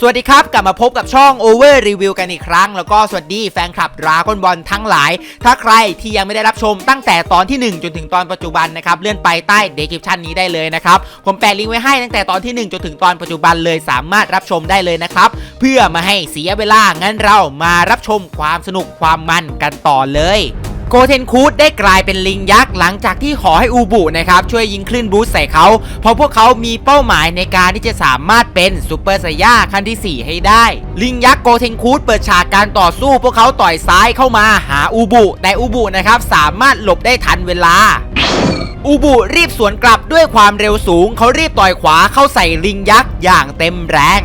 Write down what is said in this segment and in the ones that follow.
สวัสดีครับ กลับมาพบกับช่อง Over Review กันอีกครั้ง แล้วก็สวัสดีแฟนคลับดราก้อนบอลทั้งหลาย ถ้าใครที่ยังไม่ได้รับชมตั้งแต่ตอนที่ 1 จนถึงตอนปัจจุบันนะครับ เลื่อนไปใต้ description นี้ได้เลยนะครับ ผมแปะลิงก์ไว้ให้ตั้งแต่ตอนที่ 1 จนถึงตอนปัจจุบันเลยสามารถรับชมได้เลยนะครับ เพื่อมาให้เสียเวลางั้นเรามารับชมความสนุกความมันกันต่อเลย กเทนคูดได้กลายเป็นลิงยักษ์หลังจากที่ขอให้อูบุนะครับช่วยยิงคลื่นบูสใส่เขาเพราะพวกเขามีเป้าหมายในการที่จะสามารถเป็นซูเปอร์ไซย่าขั้นที่ 4 ให้ได้ ลิงยักษ์โกเทนคูดเปิดฉากการต่อสู้ พวกเขาต่อยซ้ายเข้ามาหาอูบุ แต่อูบุนะครับสามารถหลบได้ทันเวลาอูบุรีบสวนกลับด้วยความเร็วสูง เขารีบต่อยขวาเข้าใส่ลิงยักษ์อย่างเต็มแรง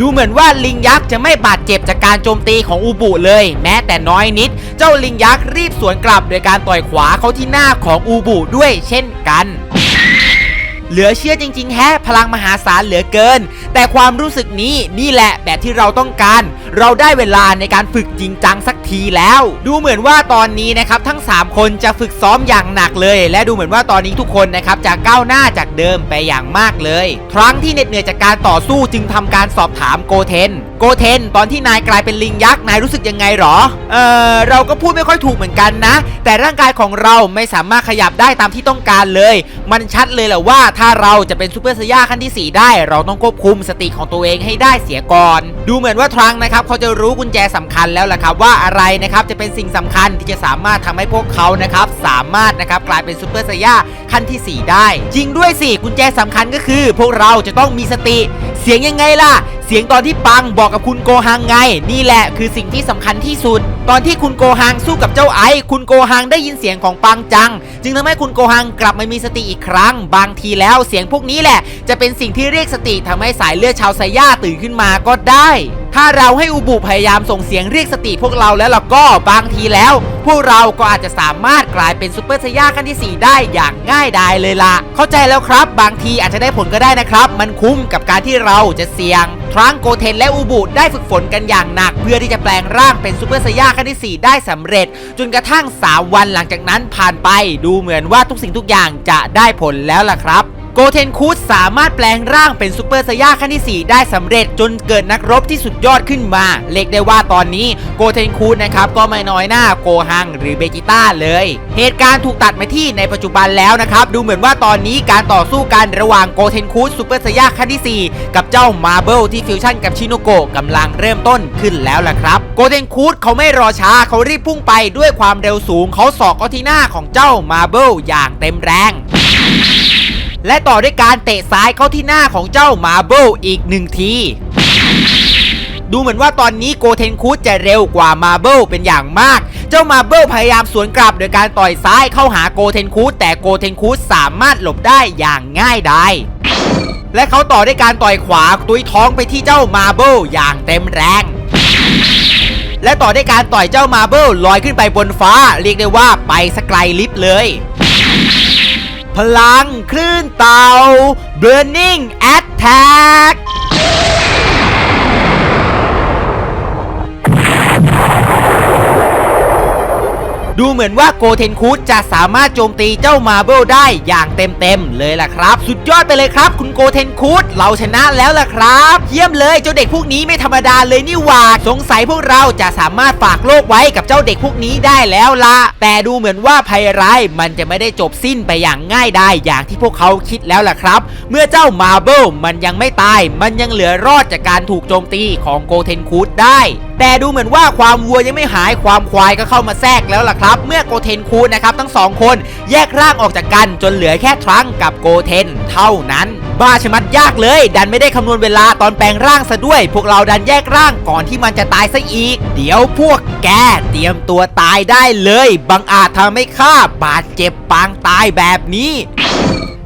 ดูเหมือนว่าลิงยักษ์จะไม่บาดเจ็บจากการโจมตีของอูบุเลย แม้แต่น้อยนิด เจ้าลิงยักษ์รีบสวนกลับโดยการต่อยขวาเข้าที่หน้าของอูบุด้วยเช่นกัน เหลือเชื่อจริงๆแฮะพลังมหาศาลเหลือเกิน แต่ความรู้สึกนี้นี่แหละแบบที่เราต้องการ เราได้เวลาในการฝึกจริงจังสักทีแล้ว ดูเหมือนว่าตอนนี้นะครับทั้ง 3 คนจะฝึกซ้อมอย่างหนักเลย และดูเหมือนว่าตอนนี้ทุกคนนะครับจะก้าวหน้าจากเดิมไปอย่างมากเลย ครั้งที่เหน็ดเหนื่อยจากการต่อสู้จึงทำการสอบถามโกเทน โกเทน ตอนที่นายกลายเป็นลิงยักษ์นายรู้สึกยังไงหรอ เออเราก็พูดไม่ค่อยถูกเหมือนกันนะ แต่ร่างกายของเราไม่สามารถขยับได้ตามที่ต้องการเลย มันชัดเลยแหละว่าถ้าเราจะเป็นซูเปอร์ไซยาขั้นที่ 4 ได้ เราต้องควบคุมสติของตัวเองให้ได้เสียก่อน ดูเหมือนว่าทรังนะครับเขาจะรู้กุญแจสำคัญแล้วล่ะครับว่าอะไรนะครับจะเป็นสิ่งสำคัญที่จะสามารถทำให้พวกเขานะครับสามารถนะครับกลายเป็นซูเปอร์ไซย่าขั้นที่ 4 ได้ จริงด้วยสิกุญแจสำคัญก็คือ พวกเราจะต้องมีสติ เสียงยังไงล่ะเสียงตอนที่ปังบอกกับคุณโกฮังไง นี่แหละคือสิ่งที่สำคัญที่สุด ตอนที่คุณโกฮังสู้กับเจ้าไอคุณโกฮังได้ยินเสียงของปังจัง จึงทำให้คุณโกฮังกลับมามีสติอีกครั้ง บางทีแล้วเสียงพวกนี้แหละ จะเป็นสิ่งที่เรียกสติทำให้สายเลือดชาวไซย่าตื่นขึ้นมาก็ได้ ถ้าเราให้อุบุพยายามส่งเสียงเรียกสติพวกเราแล้วล่ะก็บางทีแล้ว พวกเราก็อาจจะสามารถกลายเป็นซูเปอร์ไซย่าขั้นที่ 4 ได้อย่างง่ายดายเลยล่ะ เข้าใจแล้วครับ บางทีอาจจะได้ผลก็ได้นะครับ มันคุ้มกับการที่เราจะเสี่ยงทรังโกเทนและอูบุได้ฝึกฝนกันอย่างหนัก เพื่อที่จะแปลงร่างเป็นซูเปอร์ไซย่าขั้นที่ 4 ได้สำเร็จ จนกระทั่ง 3 วันหลังจากนั้นผ่านไปดูเหมือนว่าทุกสิ่งทุกอย่างจะได้ผลแล้วล่ะครับ โกเทนคูดสามารถแปลงร่างเป็นซูเปอร์ไซย่าขั้นที่ 4 ได้สำเร็จจนเกิดนักรบที่สุดยอดขึ้นมาเรียกได้ว่าตอนนี้โกเทนคูดนะครับก็ไม่น้อยหน้าโกฮังหรือเบจิต้าเลย เหตุการณ์ถูกตัดมาที่ในปัจจุบันแล้วนะครับ ดูเหมือนว่าตอนนี้การต่อสู้กันระหว่างโกเทนคูดซูเปอร์ไซย่าขั้นที่ 4 กับเจ้ามาเบิลที่ฟิวชั่นกับชิโนโกะกำลังเริ่มต้นขึ้นแล้วล่ะครับโกเทนคูดเขาไม่รอช้าเขารีบพุ่งไปด้วยความเร็วสูงเขาสอกเข้าที่หน้าของเจ้ามาเบิลอย่างเต็มแรง และต่อด้วยการเตะซ้ายเข้าที่หน้าของเจ้ามาเบิลอีกหนึ่งที ดูเหมือนว่าตอนนี้โกเทนคูดจะเร็วกว่ามาเบิลเป็นอย่างมาก เจ้ามาเบิลพยายามสวนกลับ โดยการต่อยซ้ายเข้าหาโกเทนคูดแต่โกเทนคูดสามารถหลบได้อย่างง่ายดายและเขาต่อด้วยการต่อยขวาตุยท้องไปที่เจ้ามาเบิลอย่างเต็มแรงและต่อด้วยการต่อยเจ้ามาเบิลลอยขึ้นไปบนฟ้า เรียกได้ว่าไปสไกลลิฟเลย พลังคลื่นเตา Burning Attack มือนว่าโกเทนคูดจะสามารถโจมตีเจ้ามาเบิลได้อย่างเต็มๆเลยล่ะครับ สุดยอดไปเลยครับ คุณโกเทนคูดเราชนะแล้วล่ะครับ เยี่ยมเลยเจ้าเด็กพวกนี้ไม่ธรรมดาเลยนี่หว่า สงสัยพวกเราจะสามารถฝากโลกไว้กับเจ้าเด็กพวกนี้ได้แล้วล่ะแต่ดูเหมือนว่าภัยร้ายมันจะไม่ได้จบสิ้นไปอย่างง่ายดายอย่างที่พวกเขาคิดแล้วล่ะครับ เมื่อเจ้ามาเบิลมันยังไม่ตาย มันยังเหลือรอดจากการถูกโจมตีของโกเทนคูดได้ แต่ดูเหมือนว่าความวัวยังไม่หายความควายก็เข้ามาแทรกแล้วล่ะครับ เมื่อโกเทนคูนะครับทั้งสองคนแยกร่างออกจากกันจนเหลือแค่ทรังก์กับโกเทนเท่านั้นบ้าชะมัดยากเลย ดันไม่ได้คำนวณเวลาตอนแปลงร่างซะด้วย พวกเราดันแยกร่างก่อนที่มันจะตายซะอีก เดี๋ยวพวกแกเตรียมตัวตายได้เลย บังอาจทำให้ข้าบาดเจ็บปางตายแบบนี้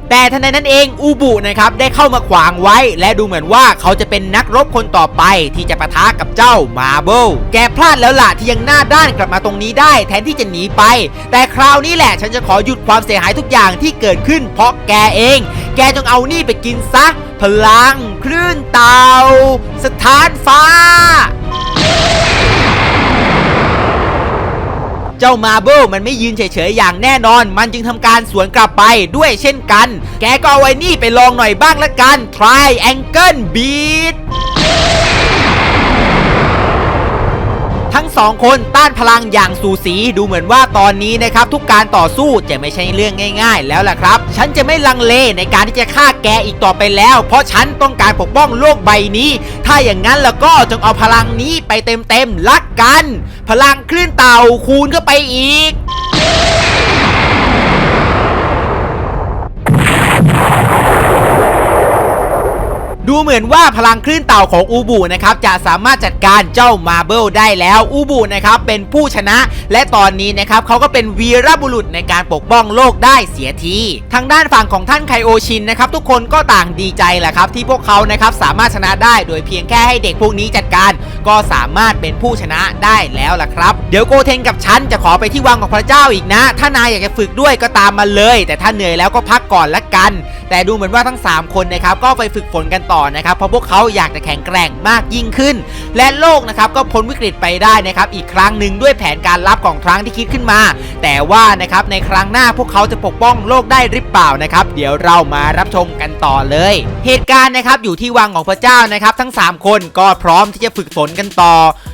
แต่ทันใดนั้นเองอูบุนะครับได้เข้ามาขวางไว้ และดูเหมือนว่าเขาจะเป็นนักรบคนต่อไปที่จะปะทะกับเจ้ามาเบิลแกพลาดแล้วล่ะที่ยังหน้าด้านกลับมาตรงนี้ได้ แทนที่จะหนีไป แต่คราวนี้แหละฉันจะขอหยุดความเสียหายทุกอย่างที่เกิดขึ้น เพราะแกเอง แกจงเอานี่ไปกินซะ พลังคลื่นเตาสถานฟ้า เจ้ามาเบิลมันไม่ยืนเฉยๆอย่างแน่นอน มันจึงทำการสวนกลับไปด้วยเช่นกัน แกก็เอาไว้นี่ไปลองหน่อยบ้างละกัน try angle Beat ั้งสองคนต้านพลังอย่างสูสีดูเหมือนว่าตอนนี้นะครับทุกการต่อสู้จะไม่ใช่เรื่องง่าย ๆ แล้วล่ะครับ ฉันจะไม่ลังเลในการที่จะฆ่าแกอีกต่อไปแล้ว เพราะฉันต้องการปกป้องโลกใบนี้ ถ้าอย่างนั้นแล้วก็จงเอาพลังนี้ไปเต็มๆลักกัน พลังคลื่นเต่าคูณเข้าไปอีก ดูเหมือนว่าพลังคลื่นเต่าของอูบูนะครับจะสามารถจัดการเจ้ามาเบิลได้แล้วอูบูนะครับเป็นผู้ชนะ และตอนนี้นะครับเขาก็เป็นวีรบุรุษในการปกป้องโลกได้เสียที ทางด้านฝั่งของท่านไคโอชินนะครับทุกคนก็ต่างดีใจแหละครับที่พวกเขานะครับสามารถชนะได้โดยเพียงแค่ให้เด็กพวกนี้จัดการ ก็สามารถเป็นผู้ชนะได้แล้วล่ะครับ เดี๋ยวโกเทนกับฉันจะขอไปที่วังของพระเจ้าอีกนะ ถ้านายอยากจะฝึกด้วยก็ตามมาเลย แต่ถ้าเหนื่อยแล้วก็พักก่อนละกัน แต่ดูเหมือนว่าทั้ง 3 คนนะครับก็ไปฝึกฝนกันต่อนะครับเพราะพวกเขาอยากจะแข็งแกร่งมากยิ่งขึ้น และโลกนะครับก็พ้นวิกฤตไปได้นะครับอีกครั้งหนึ่งด้วยแผนการรับของครั้งที่คิดขึ้นมา แต่ว่านะครับในครั้งหน้าพวกเขาจะปกป้องโลกได้หรือเปล่านะครับเดี๋ยวเรามารับชมกันต่อเลย เหตุการณ์นะครับอยู่ที่วังของพระเจ้านะครับ ทั้ง 3 คนก็พร้อมที่จะฝึกฝนกันต่อ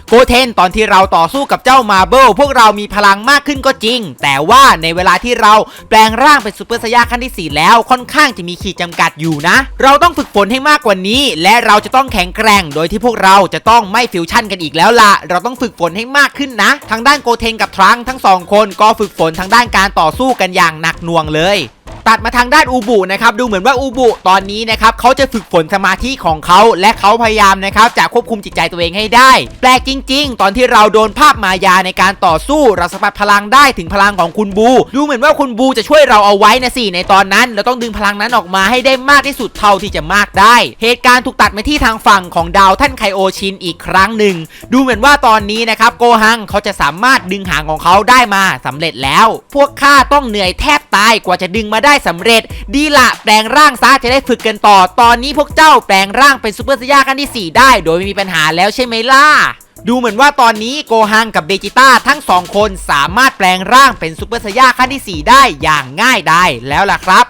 โกเทนตอนที่เราต่อสู้กับเจ้ามาเบิลพวกเรามีพลังมากขึ้นก็จริง แต่ว่าในเวลาที่เราแปลงร่างเป็นซูเปอร์ไซยาขั้นที่ 4 แล้วค่อนข้างจะมีขีดจำกัดอยู่นะ เราต้องฝึกฝนให้มากกว่านี้ และเราจะต้องแข็งแกร่ง โดยที่พวกเราจะต้องไม่ฟิวชั่นกันอีกแล้วล่ะ เราต้องฝึกฝนให้มากขึ้นนะ ทางด้านโกเทนกับทรังทั้งสองคนก็ฝึกฝนทางด้านการต่อสู้กันอย่างหนักหน่วงเลย ตัดมาทางด้านอูบุนะครับดูเหมือนว่าอูบุตอนนี้นะครับเขาจะฝึกฝนสมาธิของเขาและเขาพยายามนะครับจะควบคุมจิตใจตัวเองให้ได้ แปลกจริง ๆ ตอนที่เราโดนภาพมายาในการต่อสู้เราสัมผัสพลังได้ถึงพลังของคุณบู ดูเหมือนว่าคุณบูจะช่วยเราเอาไว้นะสิในตอนนั้น เราต้องดึงพลังนั้นออกมาให้ได้มากที่สุดเท่าที่จะมากได้ เหตุการณ์ถูกตัดมาที่ทางฝั่งของดาวท่านไคโอชินอีกครั้งหนึ่งดูเหมือนว่าตอนนี้นะครับโกฮังเขาจะสามารถดึงหางของเขาได้มาสำเร็จแล้ว พวกข้าต้องเหนื่อยแทบตายกว่าจะดึงมาได้สำเร็จ ดีละแปลงร่างซะจะได้ฝึกกันต่อ ตอนนี้พวกเจ้าแปลงร่างเป็นซูเปอร์สยาขั้นที่ 4 ได้ โดยไม่มีปัญหาแล้วใช่ไหมล่ะดูเหมือนว่าตอนนี้โกฮังกับเบจิต้าทั้งสองคนสามารถแปลงร่างเป็นซูเปอร์สยาขั้นที่ 4 ได้อย่างง่ายได้แล้วล่ะครับ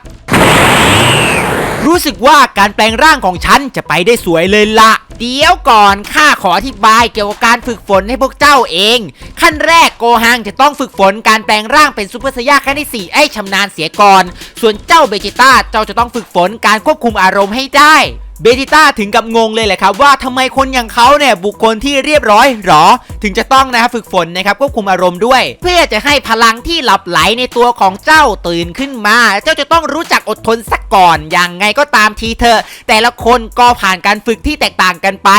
รู้สึกว่าการแปลงร่างของฉันจะไปได้สวยเลยละเดี๋ยวก่อนข้าขออธิบายเกี่ยวกับการฝึกฝนให้พวกเจ้าเอง ขั้นแรกโกฮังจะต้องฝึกฝนการแปลงร่างเป็นซูเปอร์ไซยาขั้นที่4ไอ้ชำนาญเสียก่อน ส่วนเจ้าเบจิต้าเจ้าจะต้องฝึกฝนการควบคุมอารมณ์ให้ได้เบจิต้าถึงกับงงเลยแหละครับว่าทำไมคนอย่างเขาเนี่ยบุคคลที่เรียบร้อยหรอ ถึงจะต้องนะครับฝึกฝนนะครับควบคุมอารมณ์ด้วย เพื่อจะให้พลังที่หลับไหลในตัวของเจ้าตื่นขึ้นมา เจ้าจะต้องรู้จักอดทนสักก่อนอย่างไงก็ตามทีเถอะแต่ละคนก็ผ่านการฝึกที่แตกต่างกันไป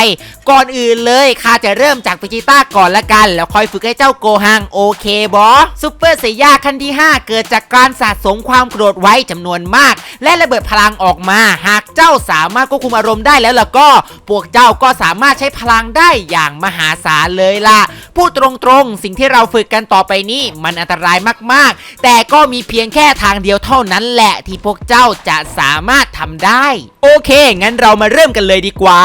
ก่อนอื่นเลยข้าจะเริ่มจากเบจิต้าก่อนละกัน แล้วค่อยฝึกให้เจ้าโกฮังโอเคบอซูเปอร์เซย่าขั้นที่ 5 เกิดจากการสะสมความโกรธไว้จำนวนมาก และระเบิดพลังออกมา หากเจ้าสามารถควบคุมอารมณ์ได้แล้วล่ะก็พวกเจ้าก็สามารถใช้พลังได้อย่างมหาศาลเลยล่ะพูดตรงๆ สิ่งที่เราฝึกกันต่อไปนี้มันอันตรายมากๆ แต่ก็มีเพียงแค่ทางเดียวเท่านั้นแหละที่พวกเจ้าจะสามารถทำได้ โอเค งั้นเรามาเริ่มกันเลยดีกว่า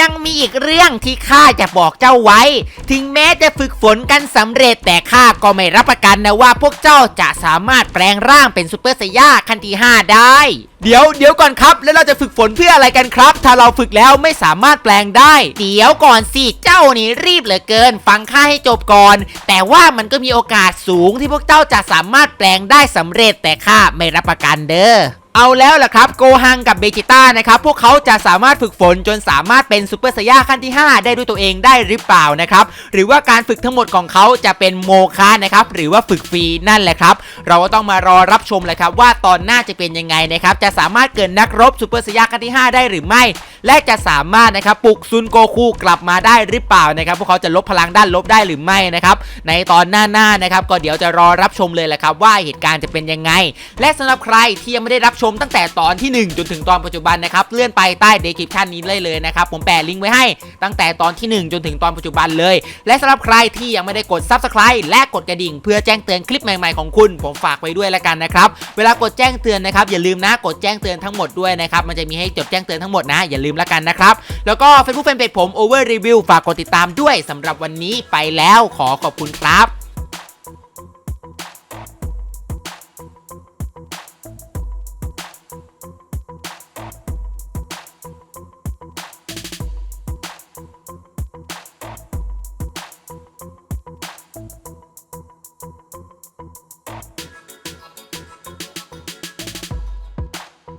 ยังมีอีกเรื่องที่ข้าจะบอกเจ้าไว้ ถึงแม้จะฝึกฝนกันสำเร็จแต่ข้าก็ไม่รับประกันนะว่าพวกเจ้าจะสามารถแปลงร่างเป็นซูเปอร์ไซย่าขั้นที่ 5 ได้เดี๋ยวเดี๋ยวก่อนครับแล้วเราจะฝึกฝนเพื่ออะไรกันครับ ถ้าเราฝึกแล้วไม่สามารถแปลงได้ เดี๋ยวก่อนสิเจ้านี่รีบเหลือเกิน ฟังข้าให้จบก่อน แต่ว่ามันก็มีโอกาสสูงที่พวกเจ้าจะสามารถแปลงได้สำเร็จแต่ข้าไม่รับประกันเด้อเอาแล้วล่ะครับโกฮังกับเบจิต้านะครับพวกเขาจะสามารถฝึกฝนจนสามารถเป็นซูเปอร์ไซย่าขั้นที่ 5 ได้ด้วยตัวเองได้หรือเปล่านะครับหรือว่าการฝึกทั้งหมดของเขาจะเป็นโมฆะนะครับหรือว่าฝึกฟรีนั่นแหละครับ เราก็ต้องมารอรับชมเลยครับว่าตอนหน้าจะเป็นยังไงนะครับจะสามารถเกิดนักรบซูเปอร์ไซย่าขั้นที่ 5 ได้หรือไม่และจะสามารถนะครับปลุกซุนโกคูกลับมาได้หรือเปล่านะครับพวกเขาจะลบพลังด้านลบได้หรือไม่นะครับในตอนหน้าๆนะครับก็เดี๋ยวจะรอรับชมเลยแหละครับว่าเหตุการณ์จะเป็นยังไง และสำหรับใครที่ยังไม่ได้รับชมตั้งแต่ตอนที่ 1 จนถึงตอนปัจจุบันนะครับเลื่อนไปใต้เดคริปชั่นนี้เลยเลยนะครับผมแปะลิงก์ไว้ให้ตั้งแต่ตอนที่ 1 จนถึงตอนปัจจุบันเลย และสำหรับใครที่ยังไม่ได้กด Subscribe และกดกระดิ่ง เพื่อแจ้งเตือนคลิปใหม่ๆของคุณ ผมฝากไว้ด้วยละกันนะครับเวลากดแจ้งเตือนนะครับอย่าลืมนะกดแจ้งเตือนทั้งหมดด้วยนะครับมันจะมีให้จดแจ้งเตือนทั้งหมดนะอย่าลืมละกันนะครับ แล้วก็ Facebook Fanpage ผม Over Review ฝากกดติดตามด้วยสำหรับวันนี้ไปแล้วขอขอบคุณครับ